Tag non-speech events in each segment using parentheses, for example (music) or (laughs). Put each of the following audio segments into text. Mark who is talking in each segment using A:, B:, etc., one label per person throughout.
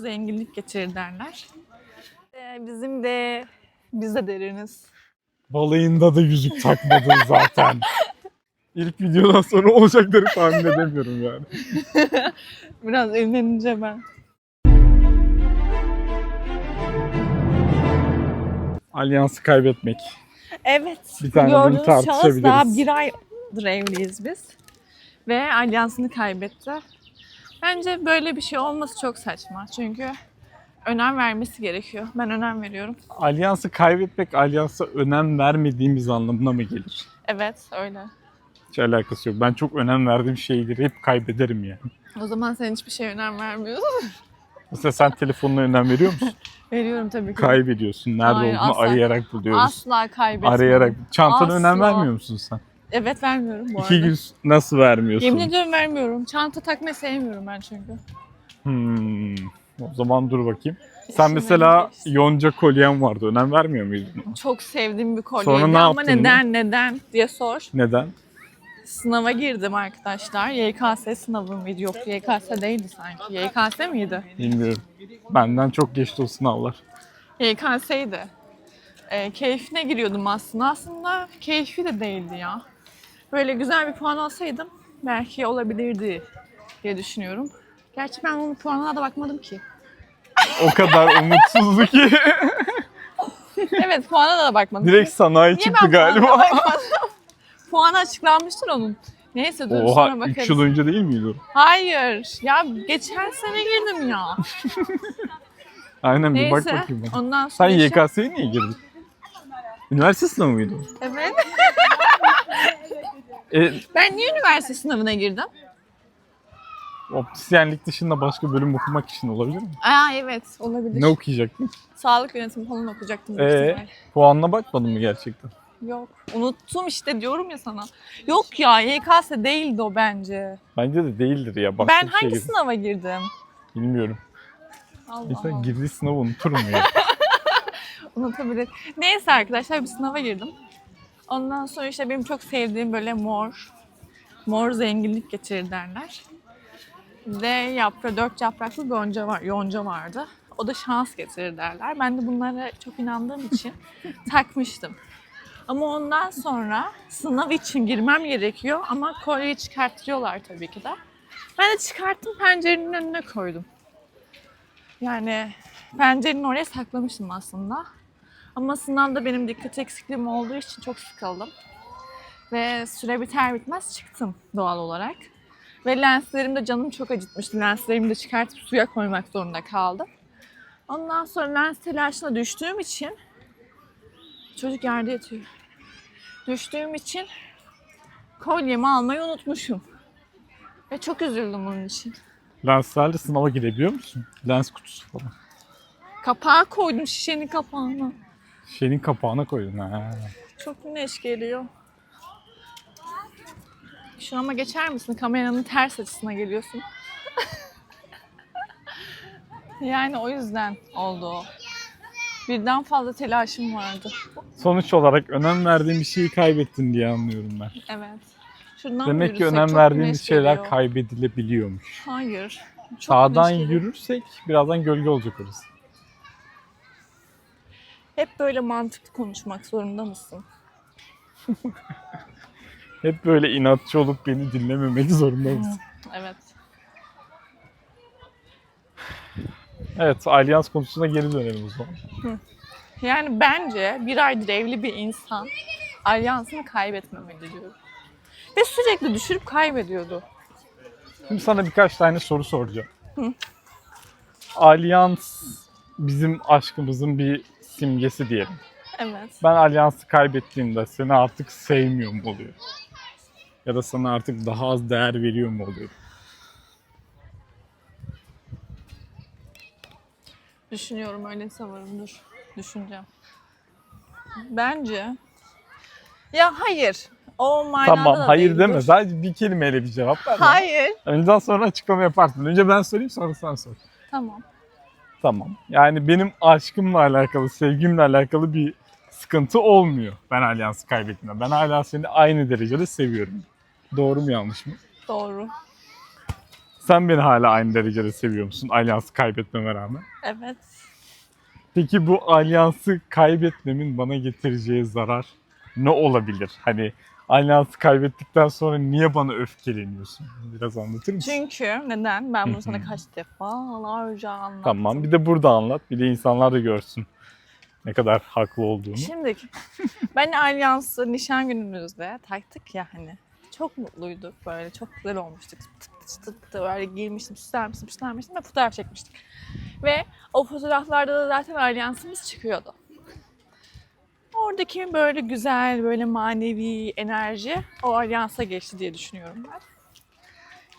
A: zenginlik getirir derler. Ee, bizim de biz de deriniz.
B: Balayında da yüzük takmadın (laughs) zaten. İlk videodan sonra olacakları tahmin edemiyorum yani. (laughs)
A: Biraz evlenince ben.
B: Alyansı kaybetmek.
A: Evet.
B: Bir tane bunu
A: gördüğünüz şahıs
B: tartışabiliriz.
A: daha bir aydır evliyiz biz. Ve alyansını kaybetti. Bence böyle bir şey olması çok saçma. Çünkü önem vermesi gerekiyor. Ben önem veriyorum.
B: Alyansı kaybetmek alyansa önem vermediğimiz anlamına mı gelir?
A: Evet öyle.
B: Hiç alakası yok. Ben çok önem verdiğim şeyleri hep kaybederim yani.
A: O zaman sen hiçbir şeye önem vermiyorsun.
B: Mesela sen telefonuna önem veriyor musun? (laughs)
A: Veriyorum tabii ki.
B: Kaybediyorsun. Nerede
A: Hayır,
B: olduğunu
A: asla.
B: arayarak buluyoruz.
A: Asla kaybetmem.
B: Arayarak. Çantana önem
A: Asla.
B: vermiyor musun sen?
A: Evet vermiyorum bu
B: İki
A: arada.
B: gün nasıl vermiyorsun?
A: Yemin ediyorum vermiyorum. Çanta takmayı sevmiyorum ben çünkü.
B: Hmm. O zaman dur bakayım. Sen mesela yonca kolyen vardı. Önem vermiyor muydun?
A: Çok sevdiğim bir kolyeydi
B: Sonra ne
A: ama
B: yaptın
A: neden neden diye sor.
B: Neden?
A: Sınava girdim arkadaşlar. YKS sınavı mıydı? Yok YKS değildi sanki. YKS miydi?
B: Bilmiyorum. Benden çok geçti o sınavlar.
A: YKS'ydi. Ee, keyfine giriyordum aslında. Aslında keyfi de değildi ya. Böyle güzel bir puan alsaydım belki olabilirdi diye düşünüyorum. Gerçi ben onun puanına da bakmadım ki.
B: O kadar umutsuzdu ki (laughs)
A: Evet puana da bakmadım.
B: direkt sanayi
A: Niye
B: çıktı
A: ben
B: galiba. (laughs)
A: Puanı açıklanmıştır onun. Neyse dur sonra
B: Oha
A: bakarız.
B: 3 yıl önce değil miydi o?
A: Hayır. Ya geçen sene girdim ya. (laughs)
B: Aynen bir bak
A: Neyse.
B: bakayım. bana.
A: Ondan
B: Sen
A: sonra işte-
B: YKS'ye niye girdin? Üniversite sınavı mıydı o?
A: Evet.
B: E,
A: Ben niye üniversite sınavına girdim?
B: optisyenlik dışında başka bölüm okumak için olabilir mi?
A: Aa evet olabilir.
B: Ne okuyacaktın?
A: Sağlık yönetimi falan okuyacaktım. büyük
B: Ee?
A: ihtimal.
B: Puanına bakmadın mı gerçekten?
A: Yok. Unuttum işte diyorum ya sana. Yok ya YKS değildi o bence.
B: Bence de değildir ya. Başka
A: ben
B: bir şey
A: hangi sınava girdim?
B: Bilmiyorum.
A: Allah
B: İnsan
A: Allah.
B: girdiği sınavı unutur mu ya? (laughs)
A: Unutabilir. Neyse arkadaşlar bir sınava girdim. Ondan sonra işte benim çok sevdiğim böyle mor, mor zenginlik getirir derler. Ve yapra, dört yapraklı bir yonca, var, yonca vardı. O da şans getirir derler. Ben de bunlara çok inandığım için (laughs) takmıştım. Ama ondan sonra sınav için girmem gerekiyor ama kolyeyi çıkarttırıyorlar tabii ki de. Ben de çıkarttım pencerenin önüne koydum. Yani pencerenin oraya saklamıştım aslında. Ama sınavda benim dikkat eksikliğim olduğu için çok sıkıldım. Ve süre biter bitmez çıktım doğal olarak. Ve lenslerim de canım çok acıtmıştı. Lenslerimi de çıkartıp suya koymak zorunda kaldım. Ondan sonra lens telaşına düştüğüm için çocuk yerde yatıyor. Düştüğüm için kolyemi almayı unutmuşum. Ve çok üzüldüm bunun için.
B: Lenslerle sınava girebiliyor musun? Lens kutusu falan.
A: Kapağı koydum şişenin kapağına.
B: Şeyin kapağına koydun ha.
A: Çok güneş geliyor. Şurama geçer misin? Kameranın ters açısına geliyorsun. (laughs) yani o yüzden oldu o. Birden fazla telaşım vardı.
B: Sonuç olarak önem verdiğin bir şeyi kaybettin diye anlıyorum ben.
A: Evet. Şuradan
B: Demek ki
A: yürüsek
B: önem
A: çok
B: verdiğimiz
A: güneş
B: şeyler
A: geliyor.
B: kaybedilebiliyormuş.
A: Hayır. Çok
B: Sağdan
A: güneş geliyor.
B: yürürsek birazdan gölge olacak orası.
A: Hep böyle mantıklı konuşmak zorunda mısın? (laughs)
B: Hep böyle inatçı olup beni dinlememek zorunda mısın?
A: Evet.
B: Evet, alyans konusuna geri dönelim o zaman.
A: Yani bence bir aydır evli bir insan alyansını kaybetmemeli diyorum. Ve sürekli düşürüp kaybediyordu.
B: Şimdi sana birkaç tane soru soracağım. Alyans bizim aşkımızın bir simgesi diyelim.
A: Evet.
B: Ben alyansı kaybettiğimde seni artık sevmiyor mu oluyor? Ya da sana artık daha az değer veriyor mu oluyor?
A: Düşünüyorum öyle sanırım dur. Düşüneceğim. Bence ya hayır. O manada
B: Tamam,
A: da
B: hayır
A: değil,
B: deme.
A: dur.
B: Sadece bir kelimeyle bir cevap ver.
A: Hayır.
B: Önceden sonra açıklama yaparsın. Önce ben sorayım sonra sen sor.
A: Tamam.
B: Tamam. Yani benim aşkımla alakalı, sevgimle alakalı bir sıkıntı olmuyor. Ben alyansı kaybettiğimde. Ben hala seni aynı derecede seviyorum. Doğru mu yanlış mı?
A: Doğru.
B: Sen beni hala aynı derecede seviyor musun alyansı kaybetmeme rağmen?
A: Evet.
B: Peki bu alyansı kaybetmemin bana getireceği zarar ne olabilir? Hani alyansı kaybettikten sonra niye bana öfkeleniyorsun? Biraz anlatır mısın?
A: Çünkü neden? Ben bunu sana kaç defalarca anlattım.
B: Tamam bir de burada anlat. Bir de insanlar da görsün ne kadar haklı olduğunu.
A: Şimdi (laughs) ben alyansı nişan günümüzde taktık ya hani. Çok mutluyduk böyle çok güzel olmuştuk. Tık tık tık tık böyle giymiştim, süslenmiştim, süslenmiştim ve fotoğraf çekmiştik. Ve o fotoğraflarda da zaten alyansımız çıkıyordu. Oradaki böyle güzel, böyle manevi enerji o alyansa geçti diye düşünüyorum ben.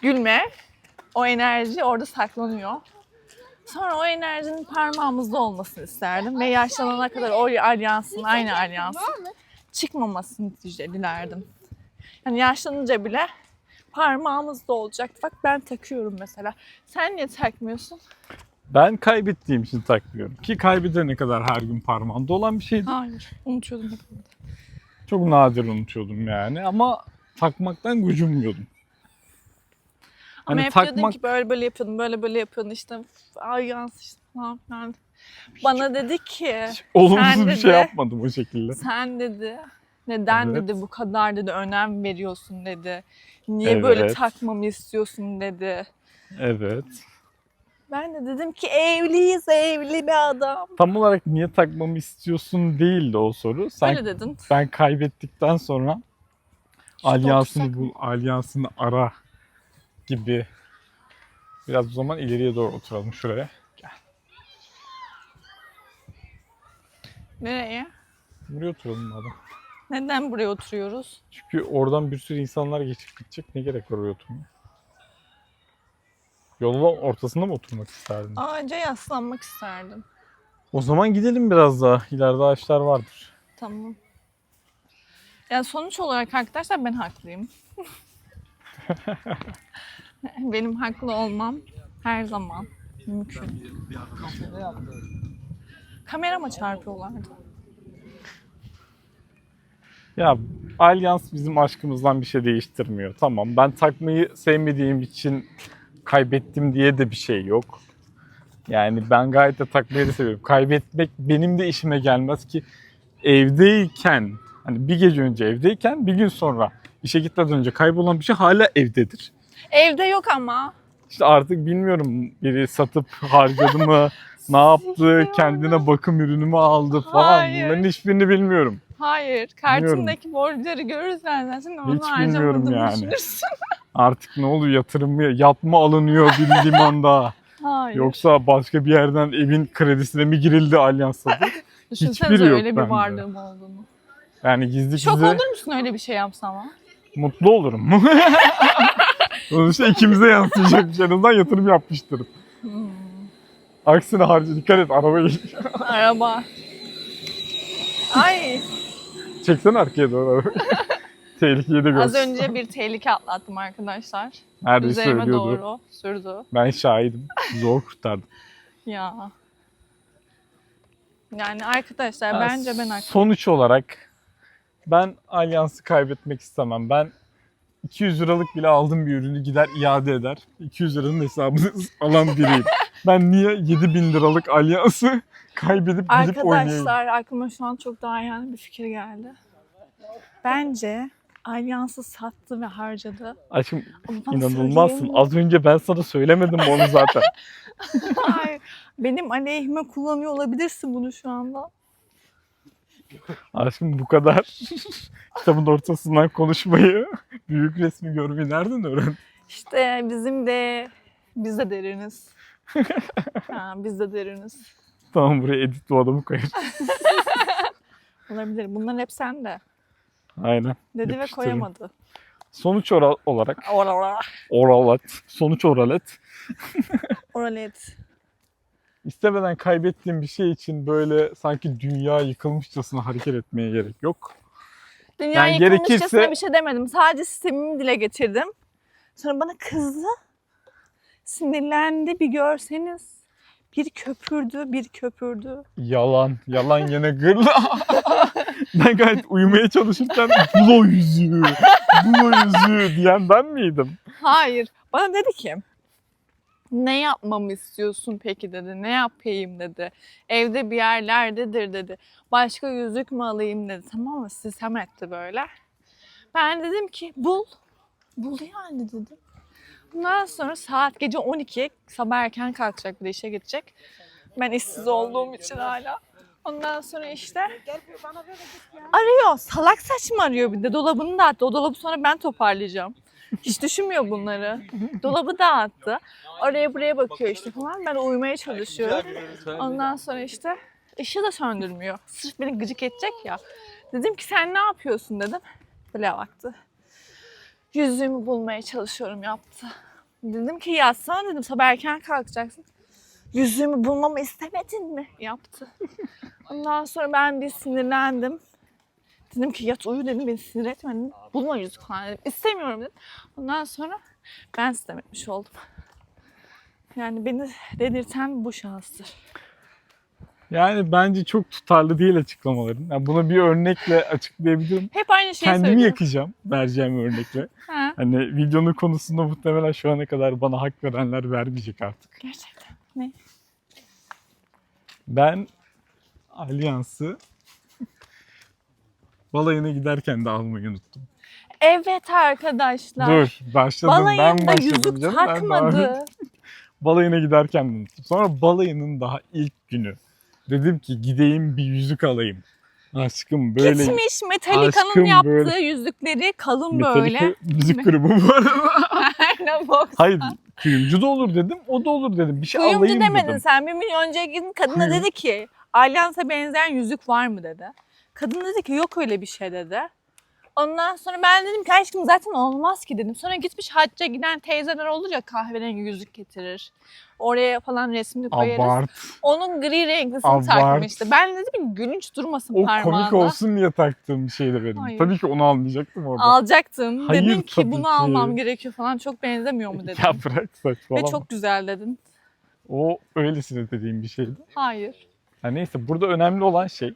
A: Gülme, o enerji orada saklanıyor. Sonra o enerjinin parmağımızda olmasını isterdim ve yaşlanana kadar o alyansın, aynı alyansın çıkmamasını dilerdim. Yani yaşlanınca bile parmağımızda olacaktı. Bak ben takıyorum mesela. Sen niye takmıyorsun?
B: Ben kaybettiğim için takmıyorum. Ki kaybedene kadar her gün parmağımda olan bir şeydi.
A: Hayır. Unutuyordum hep.
B: Çok nadir unutuyordum yani ama takmaktan gocunmuyordum.
A: Ama
B: Hani
A: hep diyordun
B: takmak-
A: ki böyle böyle yapıyordun, böyle böyle yapıyordun işte. Uf, Alyans işte falan filan. Bana dedi ki
B: Olumsuz
A: Sen
B: bir
A: dedi-
B: şey yapmadım o şekilde.
A: sen dedi neden
B: Evet.
A: dedi bu kadar dedi önem veriyorsun dedi. Niye böyle
B: Evet.
A: takmamı istiyorsun dedi.
B: Evet.
A: Ben de dedim ki evliyiz evli bir adam.
B: Tam olarak niye takmamı istiyorsun değildi o soru. Sen
A: Öyle dedin.
B: ben kaybettikten sonra alyansını
A: otursak
B: bul, alyansını ara gibi. Biraz o zaman ileriye doğru oturalım şuraya.
A: Nereye?
B: Buraya oturalım madem.
A: Neden buraya oturuyoruz?
B: Çünkü oradan bir sürü insanlar geçip gidecek. Ne gerek var oraya oturmaya? Yolun ortasında mı oturmak isterdin?
A: Ağaca yaslanmak isterdim.
B: O zaman gidelim biraz daha. İleride ağaçlar vardır.
A: Tamam. Yani sonuç olarak arkadaşlar ben haklıyım. (laughs) Benim haklı olmam her zaman mümkün. Kamerama çarpıyorlardı.
B: Ya alyans bizim aşkımızdan bir şey değiştirmiyor. Tamam ben takmayı sevmediğim için kaybettim diye de bir şey yok. Yani ben gayet de takmayı da seviyorum. Kaybetmek benim de işime gelmez ki evdeyken hani bir gece önce evdeyken bir gün sonra işe gitmeden önce kaybolan bir şey hala evdedir.
A: Evde yok ama.
B: İşte artık bilmiyorum biri satıp harcadı mı, (laughs) ne yaptı, kendine bakım ürünü mü aldı falan.
A: Hayır.
B: Bunların hiçbirini bilmiyorum.
A: Hayır. Kartındaki borçları görürsen zaten onu
B: Hiç bilmiyorum
A: harcamadığını
B: yani.
A: düşünürsün. (laughs)
B: Artık ne oluyor yatırım mı, yat mı alınıyor bir limanda?
A: Hayır.
B: Yoksa başka bir yerden evin kredisine mi girildi alyansla? (laughs)
A: Düşünsenize
B: hiçbiri yok
A: öyle bir
B: bende.
A: varlığım olduğunu.
B: Yani gizli
A: Şok
B: gizli
A: olur musun öyle bir şey yapsam ama?
B: mutlu olurum. (laughs) Sonuçta ikimize yansıyacak bir şey. En azından yatırım yapmıştır.
A: Hmm.
B: Aksine harca dikkat et araba
A: Araba. Ay.
B: Çeksene arkaya doğru arabayı. (laughs) Tehlikeyi de.
A: Az önce bir tehlike atlattım arkadaşlar.
B: Neredeyse
A: Üzerime
B: ölüyordu.
A: doğru sürdü.
B: Ben şahidim. Zor kurtardım. (laughs)
A: Ya. Yani arkadaşlar
B: Ha,
A: bence ben haklıyım.
B: Sonuç olarak ben alyansı kaybetmek istemem. Ben 200 liralık bile aldığım bir ürünü gider iade eder. 200 liranın hesabını (laughs) alan biriyim. Ben niye 7000 liralık alyansı (laughs) kaybedip gidip oynayayım?
A: Arkadaşlar aklıma şu an çok daha yani bir fikir geldi. Bence alyansı sattı ve harcadı.
B: Aşkım
A: Ama
B: inanılmazsın. Az önce ben sana söylemedim onu zaten. (laughs)
A: Hayır. Benim aleyhime kullanıyor olabilirsin bunu şu anda.
B: Aşkım bu kadar (laughs) kitabın ortasından konuşmayı, büyük resmi görmeyi nereden öğrendin?
A: İşte bizim de biz de deriniz. Ha, biz de deriniz.
B: Tamam buraya edit bu adamı koyarız. (laughs)
A: Olabilir. Bunların hep sende.
B: Aynen.
A: Dedi ve
B: Yapıştırın.
A: koyamadı.
B: Sonuç ora- olarak
A: Oralet.
B: oralet, sonuç oralet. (laughs)
A: Oralet.
B: İstemeden kaybettiğim bir şey için böyle sanki dünya yıkılmışçasına hareket etmeye gerek yok.
A: Dünya
B: Yani
A: yıkılmışçasına
B: gerekirse-
A: bir şey demedim. Sadece sistemimi dile getirdim. Sonra bana kızdı. Sinirlendi bir görseniz. Bir köpürdü, bir köpürdü.
B: Yalan, yalan yine gırla. (laughs) ben gayet uyumaya çalışırken bulo yüzüğü, bulo yüzüğü diyen ben miydim?
A: Hayır. Bana dedi ki Ne yapmamı istiyorsun peki dedi. Ne yapayım dedi. Evde bir yerlerdedir dedi. Başka yüzük mü alayım dedi. Tamam mı? Sistem etti böyle. Ben dedim ki bul. Bul yani dedim. Ondan sonra saat gece 12 sabah erken kalkacak bir de işe gidecek. Ben işsiz olduğum için hala. Ondan sonra işte arıyor. Salak saçma arıyor bir de. Dolabını dağıttı. O dolabı sonra ben toparlayacağım. Hiç düşünmüyor bunları. Dolabı dağıttı. Oraya buraya bakıyor işte falan. Ben uyumaya çalışıyorum. Ondan sonra işte ışığı da söndürmüyor. Sırf beni gıcık edecek ya. Dedim ki sen ne yapıyorsun dedim. Böyle baktı. Yüzüğümü bulmaya çalışıyorum yaptı. Dedim ki yatsana dedim sabah erken kalkacaksın. Yüzüğümü bulmamı istemedin mi? Yaptı. (laughs) Ondan sonra ben bir sinirlendim. Dedim ki yat uyu dedim beni sinir etme dedim. Bulma yüzük falan dedim. İstemiyorum dedim. Ondan sonra ben sistem etmiş oldum. Yani beni dedirten bu şahıstır.
B: Yani bence çok tutarlı değil açıklamaların. Yani buna bir örnekle açıklayabilirim.
A: Hep aynı şeyi
B: Kendimi
A: söylüyorum.
B: yakacağım vereceğim örnekle.
A: Ha,
B: Hani videonun konusunda muhtemelen şu ana kadar bana hak verenler vermeyecek artık.
A: gerçekten. Ne?
B: Ben Alyans'ı balayına giderken de almayı unuttum.
A: Evet arkadaşlar.
B: Dur başladım ben
A: Balayında
B: başladım
A: yüzük
B: canım. Ben
A: takmadı.
B: et- (laughs) Balayına giderken de unuttum. Sonra balayının daha ilk günü. Dedim ki gideyim bir yüzük alayım. Aşkım böyle
A: Gitmiş Metallica'nın yaptığı
B: böyle-
A: yüzükleri kalın
B: Metallica
A: böyle.
B: müzik grubu bu arada.
A: Aynen box.
B: Hayır kuyumcu da olur dedim. O da olur dedim. Bir şey
A: Kuyumcu
B: alayım
A: demedin
B: dedim.
A: sen. Bir milyon önce gidin kadına
B: Kuyum-
A: dedi ki Alyans'a benzeyen yüzük var mı dedi. Kadın dedi ki yok öyle bir şey dedi. Ondan sonra ben dedim ki aşkım zaten olmaz ki dedim. Sonra gitmiş hacca giden teyzeler olur ya kahverengi yüzük getirir. Oraya falan resmini koyarız.
B: Abart.
A: Onun gri renklisini
B: Abart.
A: takmıştı. Ben dedim gülünç durmasın
B: O
A: parmağında.
B: komik olsun diye taktığım bir şeydi benim.
A: Hayır.
B: Tabii ki onu almayacaktım orada.
A: Alacaktım.
B: Hayır,
A: dedim ki bunu
B: ki.
A: almam gerekiyor falan. Çok benzemiyor mu (laughs) dedim.
B: Ya bırak
A: Ve
B: saçmalama.
A: çok güzel dedin.
B: O öylesine dediğim bir şeydi.
A: Hayır.
B: Ya neyse burada önemli olan şey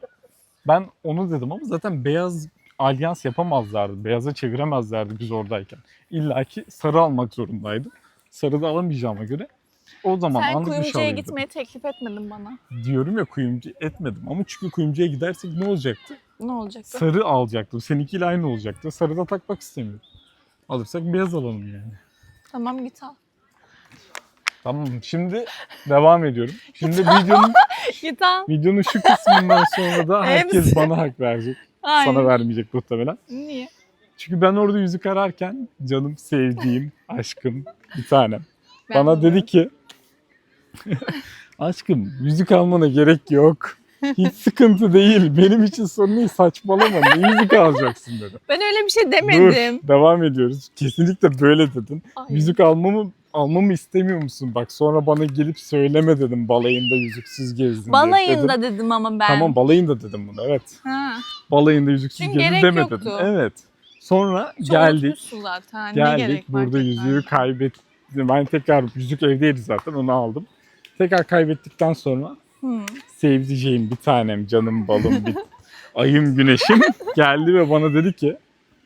B: ben onu dedim ama zaten beyaz alyans yapamazlardı. Beyaza çeviremezlerdi biz oradayken. İlla ki sarı almak zorundaydım. Sarı da alamayacağıma göre o zaman
A: Sen
B: anlık bir şey
A: kuyumcuya
B: dedim.
A: gitmeyi teklif etmedin bana.
B: Diyorum ya kuyumcu etmedim ama çünkü kuyumcuya gidersek ne olacaktı?
A: Ne olacaktı?
B: Sarı alacaktım. Seninkiyle aynı olacaktı. Sarı da takmak istemiyorum. Alırsak beyaz alalım yani.
A: Tamam git al.
B: Tamam şimdi devam ediyorum. Şimdi videonun (laughs)
A: Git al.
B: videonun şu kısmından sonra da herkes
A: Hepsi.
B: bana hak verecek.
A: Hayır.
B: Sana vermeyecek muhtemelen.
A: Niye?
B: Çünkü ben orada yüzük ararken canım sevdiğim aşkım bir tanem.
A: Ben
B: Bana dedi ki (laughs) aşkım yüzük almana gerek yok. Hiç sıkıntı değil. Benim için sorun değil. Saçmalama. Ne yüzük alacaksın dedi.
A: Ben öyle bir şey demedim.
B: Dur, devam ediyoruz. Kesinlikle böyle dedin.
A: Hayır.
B: Yüzük almamı almamı istemiyor musun? Bak sonra bana gelip söyleme dedim balayında yüzüksüz gezdin
A: Balayında
B: dedim.
A: dedim ama ben.
B: Tamam balayında dedim bunu evet.
A: Ha.
B: Balayında yüzüksüz
A: Çünkü
B: gezdin
A: gerek
B: deme
A: yoktu.
B: dedim. Evet. Sonra
A: Hiç
B: geldik.
A: zaten.
B: Geldik
A: gerek
B: burada
A: tekrar?
B: yüzüğü kaybettim. Ben tekrar yüzük evdeydi zaten onu aldım. Tekrar kaybettikten sonra
A: Hı.
B: sevdiceğim bir tanem canım balım bir (laughs) ayım güneşim geldi ve bana dedi ki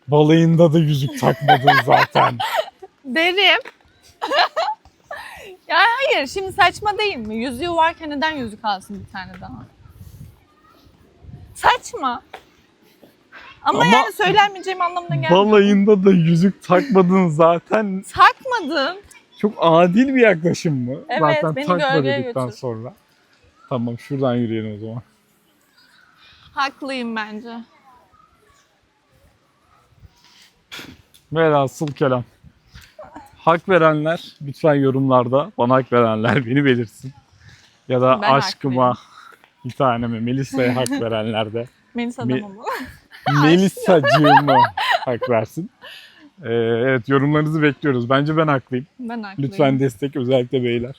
B: balayında da yüzük takmadın zaten. (laughs)
A: Derim. ya hayır şimdi saçma değil mi? Yüzüğü varken neden yüzük alsın bir tane daha? Saçma. Ama,
B: Ama
A: yani söylenmeyeceğim anlamına gelmiyor.
B: Balayında da yüzük takmadın zaten
A: Takmadın.
B: çok adil bir yaklaşım mı?
A: Evet,
B: zaten
A: beni
B: takma
A: gölgeye
B: dedikten
A: götür.
B: sonra. Tamam şuradan yürüyelim o zaman.
A: Haklıyım bence.
B: Velhasıl kelam. Hak verenler lütfen yorumlarda bana hak verenler (laughs) beni belirsin. Ya da
A: Ben
B: aşkıma bir taneme Melisa'ya hak verenler de (laughs)
A: Melis
B: Me-
A: mı? (laughs)
B: Melisa'cığıma hak versin. Ee, evet yorumlarınızı bekliyoruz. Bence ben haklıyım.
A: Ben haklıyım.
B: Lütfen destek özellikle beyler.